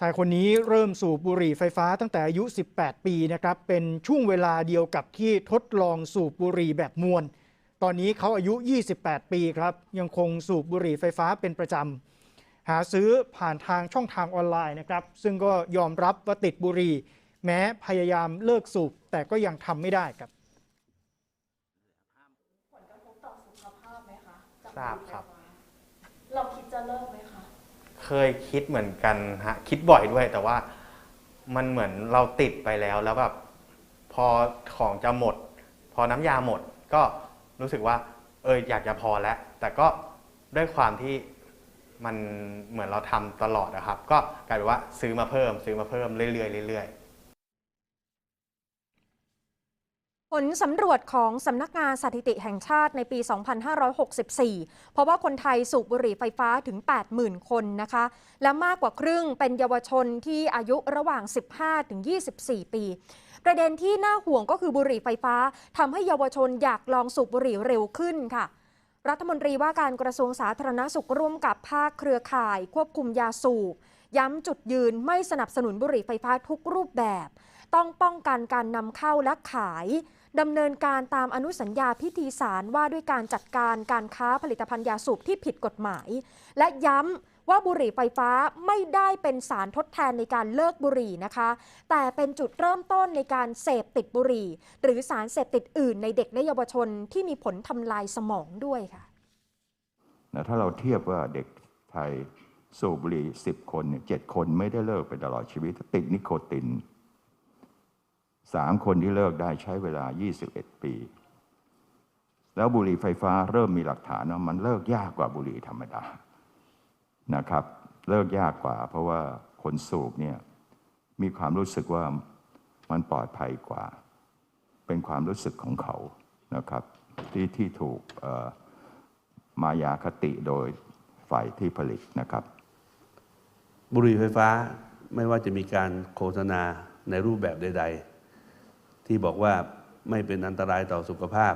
ชายคนนี้เริ่มสูบบุหรี่ไฟฟ้าตั้งแต่อายุ 18 ปีนะครับ เป็นช่วงเวลาเดียวกับที่ทดลองสูบบุหรี่แบบมวล ตอนนี้เขาอายุ 28 ปีครับ ยังคงสูบบุหรี่ไฟฟ้าเป็นประจำ หาซื้อผ่านทางช่องทางออนไลน์นะครับ ซึ่งก็ยอมรับว่าติดบุหรี่ แม้พยายามเลิกสูบ แต่ก็ยังทำไม่ได้ครับผลกระทบต่อสุขภาพไหมคะจากทราบครับไฟฟ้าเราคิดจะเลิกไหมคะ เคยคิดเหมือนกันฮะคิดบ่อยด้วย แต่ว่ามันเหมือนเราติดไปแล้วแล้วแบบพอของจะหมด พอน้ำยาหมด ก็รู้สึกว่า เอออยากจะพอแล้ว แต่ก็ด้วยความที่มันเหมือนเราทำตลอดนะครับ ก็กลายเป็นว่าซื้อมาเพิ่ม ซื้อมาเพิ่มเรื่อยๆเรื่อยๆ ผลสำรวจของสำนักงานสถิติแห่งชาติในปี 2564 เพราะว่าคนไทยสูบบุหรี่ไฟฟ้าถึง 80,000 คนนะคะ และมากกว่าครึ่งเป็นเยาวชนที่อายุระหว่าง 15ถึง24 ปี ประเด็นที่น่าห่วงก็คือบุหรี่ไฟฟ้าทำให้เยาวชนอยากลองสูบบุหรี่เร็วขึ้นค่ะ รัฐมนตรีว่าการกระทรวงสาธารณสุขร่วมกับภาคเครือข่าย ควบคุมยาสูบ ย้ำจุดยืนไม่สนับสนุนบุหรี่ไฟฟ้าทุกรูปแบบ ต้องป้องกันการนำเข้าและขายดำเนินการตามอนุสัญญาพิธีสารว่าด้วยการจัดการการค้าผลิตภัณฑ์ยาสูบที่ผิดกฎหมาย และย้ำว่าบุหรี่ไฟฟ้าไม่ได้เป็นสารทดแทนในการเลิกบุหรี่นะคะ แต่เป็นจุดเริ่มต้นในการเสพติดบุหรี่ หรือสารเสพติดอื่นในเด็กและเยาวชนที่มีผลทำลายสมองด้วยค่ะนะถ้าเราเทียบว่าเด็กไทยสูบบุหรี่สิบคนเนี่ยเจ็ดคนไม่ได้เลิกไปตลอดชีวิตติดนิโคติน สามคนที่เลิกได้ใช้เวลา 21 ปี แล้วบุหรี่ไฟฟ้าเริ่มมีหลักฐานว่ามันเลิกยากกว่าบุหรี่ธรรมดานะครับ เลิกยากกว่า เพราะว่าคนสูบเนี่ยมีความรู้สึกว่ามันปลอดภัยกว่า เป็นความรู้สึกของเขานะครับ ที่ที่ถูกมายาคติโดยฝ่ายที่ผลิตนะครับ บุหรี่ไฟฟ้าไม่ว่าจะมีการโฆษณาในรูปแบบใด ๆ ที่บอกว่าไม่เป็นอันตรายต่อสุขภาพ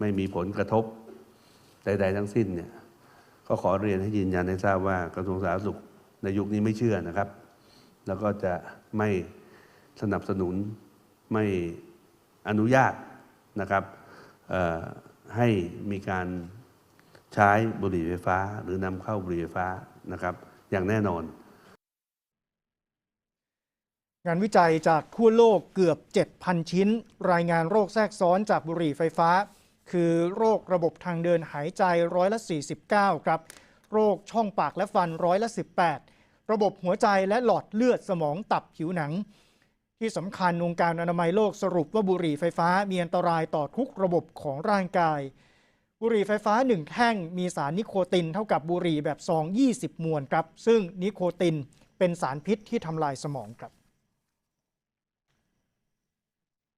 ไม่มีผลกระทบใด ๆ ทั้งสิ้นเนี่ยก็ขอเรียนให้ยืนยันให้ทราบว่ากระทรวงสาธารณสุขในยุคนี้ไม่เชื่อนะครับ แล้วก็จะไม่สนับสนุนไม่อนุญาตนะครับให้มีการใช้บุหรี่ไฟฟ้า หรือนำเข้าบุหรี่ไฟฟ้านะครับ อย่างแน่นอน งานวิจัยจากทั่วโลกเกือบ 7,000 ชิ้น รายงานโรคแทรกซ้อนจากบุหรี่ไฟฟ้า คือโรคระบบทางเดินหายใจร้อยละ 49 ครับ โรคช่องปากและฟันร้อยละ 18 ระบบหัวใจและหลอดเลือดสมองตับผิวหนัง ที่สำคัญองค์การอนามัยโลกสรุปว่าบุหรี่ไฟฟ้ามีอันตรายต่อทุกระบบของร่างกาย บุหรี่ไฟฟ้าหนึ่งแท่งมีสารนิโคตินเท่ากับบุหรี่แบบซอง 20 มวนครับ ซึ่งนิโคตินเป็นสารพิษที่ทำลายสมองครับ